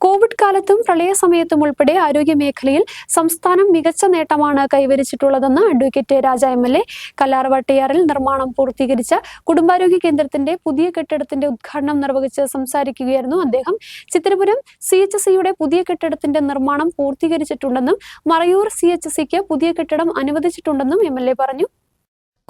Covid കാലത്തും പ്രളയ സമയത്തും ഉൾപ്പെടെ ആരോഗ്യ മേഖലയിൽ സംസ്ഥാനം മികച്ച നേട്ടമാണ് കൈവരിച്ചിട്ടുള്ളതെന്ന് advocate Raja M L A കല്ലാർവട്ടിയാറിൽ നിർമ്മാണം പൂർത്തീകരിച്ച കുടുംബാരോഗ്യ കേന്ദ്രത്തിന്റെ പുതിയ കെട്ടിടത്തിന്റെ ഉദ്ഘാടനം നിർവഹിച്ച് സംസാരിക്കുകയായിരുന്നു അദ്ദേഹം. ചിത്രപുരം സി എച്ച് സിയുടെ പുതിയ കെട്ടിടത്തിന്റെ നിർമ്മാണം പൂർത്തീകരിച്ചിട്ടുണ്ടെന്നും മറയൂർ സി എച്ച് സിക്ക് പുതിയ കെട്ടിടം അനുവദിച്ചിട്ടുണ്ടെന്നും എം എൽ എ പറഞ്ഞു.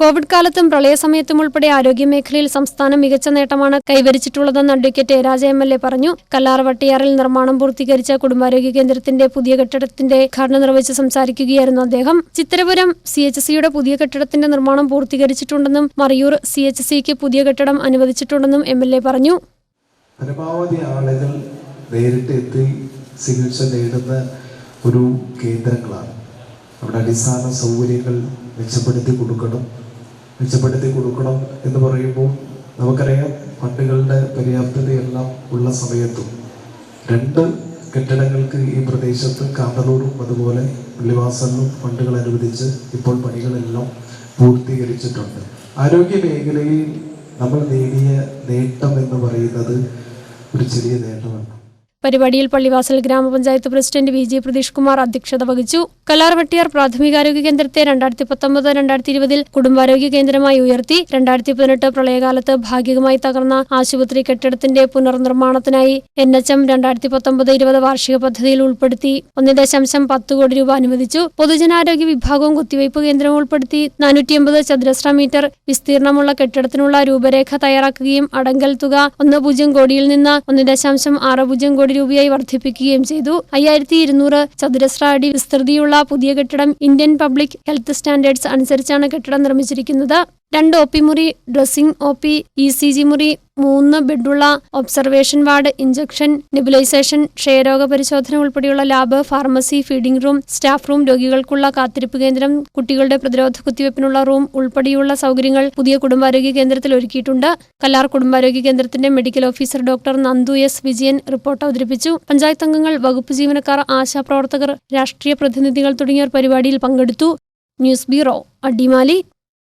കോവിഡ് കാലത്തും പ്രളയസമയത്തും ഉൾപ്പെടെ ആരോഗ്യമേഖലയിൽ സംസ്ഥാനം മികച്ച നേട്ടമാണ് കൈവരിച്ചിട്ടുള്ളതെന്ന് advocate Raja M L A പറഞ്ഞു. കല്ലാർ വട്ടിയാറിൽ നിർമ്മാണം പൂർത്തീകരിച്ച കുടുംബാരോഗ്യ കേന്ദ്രത്തിന്റെ പുതിയ കെട്ടിടത്തിന്റെ ഉദ്ഘാടനം നിർവഹിച്ച് സംസാരിക്കുകയായിരുന്നു അദ്ദേഹം. ചിത്രപുരം സി എച്ച് സിയുടെ പുതിയ കെട്ടിടത്തിന്റെ നിർമ്മാണം പൂർത്തീകരിച്ചിട്ടുണ്ടെന്നും മറയൂർ സി എച്ച് സിക്ക് പുതിയ കെട്ടിടം അനുവദിച്ചിട്ടുണ്ടെന്നും എം എൽ എ പറഞ്ഞു. ആളുകൾ നേരിട്ട് എത്തി ഒരു കേന്ദ്രങ്ങളാണ്. അവിടെ അടിസ്ഥാന സൗകര്യങ്ങൾ മെച്ചപ്പെടുത്തി കൊടുക്കണം. മെച്ചപ്പെടുത്തി കൊടുക്കണം എന്ന് പറയുമ്പോൾ നമുക്കറിയാം ഫണ്ടുകളുടെ പര്യാപ്തതയെല്ലാം ഉള്ള സമയത്തും രണ്ട് കെട്ടിടങ്ങൾക്ക് ഈ പ്രദേശത്ത് കാന്തളൂരും അതുപോലെ പള്ളിവാസലിനും ഫണ്ടുകൾ അനുവദിച്ച് ഇപ്പോൾ പണികളെല്ലാം പൂർത്തീകരിച്ചിട്ടുണ്ട്. ആരോഗ്യ മേഖലയിൽ നമ്മൾ നേടിയ നേട്ടം എന്ന് പറയുന്നത് ഒരു ചെറിയ നേട്ടമല്ല പരിപാടിയിൽ പള്ളിവാസൽ ഗ്രാമപഞ്ചായത്ത് president V G Pratheesh Kumar അധ്യക്ഷത വഹിച്ചു. കലാർവട്ടിയാർ പ്രാഥമികാരോഗ്യ കേന്ദ്രത്തെ രണ്ടായിരത്തി പത്തൊമ്പത് രണ്ടായിരത്തി ഇരുപതിൽ കുടുംബാരോഗ്യ കേന്ദ്രമായി ഉയർത്തി. രണ്ടായിരത്തി പതിനെട്ട് പ്രളയകാലത്ത് ഭാഗികമായി തകർന്ന ആശുപത്രി കെട്ടിടത്തിന്റെ പുനർനിർമ്മാണത്തിനായി എൻ എച്ച് എം രണ്ടായിരത്തി പത്തൊമ്പത് ഇരുപത് വാർഷിക പദ്ധതിയിൽ ഉൾപ്പെടുത്തി. ഒന്ന് ദശാംശം പത്ത് കോടി രൂപ അനുവദിച്ചു. പൊതുജനാരോഗ്യ വിഭാഗവും കുത്തിവയ്പ് കേന്ദ്രവും ഉൾപ്പെടുത്തി. നാനൂറ്റി അമ്പത് ചതുരശ്ര മീറ്റർ വിസ്തീർണമുള്ള കെട്ടിടത്തിനുള്ള രൂപരേഖ തയ്യാറാക്കുകയും അടങ്കൽ തുക ഒന്ന് പൂജ്യം കോടിയിൽ നിന്ന് ഒന്ന് ദശാംശം ആറ് പൂജ്യം കോടി രൂപയായി വർദ്ധിപ്പിക്കുകയും ചെയ്തു. അയ്യായിരത്തി ഇരുന്നൂറ് ചതുരശ്ര അടി വിസ്തൃതിയുള്ള പുതിയ കെട്ടിടം ഇന്ത്യൻ പബ്ലിക് ഹെൽത്ത് സ്റ്റാൻഡേർഡ്സ് അനുസരിച്ചാണ് കെട്ടിടം നിർമ്മിച്ചിരിക്കുന്നത്. രണ്ട് ഒ പി മുറി dressing O P E C G മുറി മൂന്ന് ബെഡുള്ള ഒബ്സർവേഷൻ വാർഡ് ഇഞ്ചക്ഷൻ നെബുലൈസേഷൻ ക്ഷയരോഗ പരിശോധന ഉൾപ്പെടെയുള്ള lab pharmacy feeding room staff room രോഗികൾക്കുള്ള കാത്തിരിപ്പ് കേന്ദ്രം കുട്ടികളുടെ പ്രതിരോധ കുത്തിവയ്പ്പിനുള്ള റൂം ഉൾപ്പെടെയുള്ള സൗകര്യങ്ങൾ പുതിയ കുടുംബാരോഗ്യ കേന്ദ്രത്തിൽ ഒരുക്കിയിട്ടുണ്ട്. കല്ലാർ കുടുംബാരോഗ്യ കേന്ദ്രത്തിന്റെ medical officer doctor Nandu S Vijayan report അവതരിപ്പിച്ചു. പഞ്ചായത്ത് അംഗങ്ങൾ വകുപ്പ് ജീവനക്കാർ ആശാപ്രവർത്തകർ രാഷ്ട്രീയ പ്രതിനിധികൾ തുടങ്ങിയവർ പരിപാടിയിൽ പങ്കെടുത്തു. News bureau Adimali.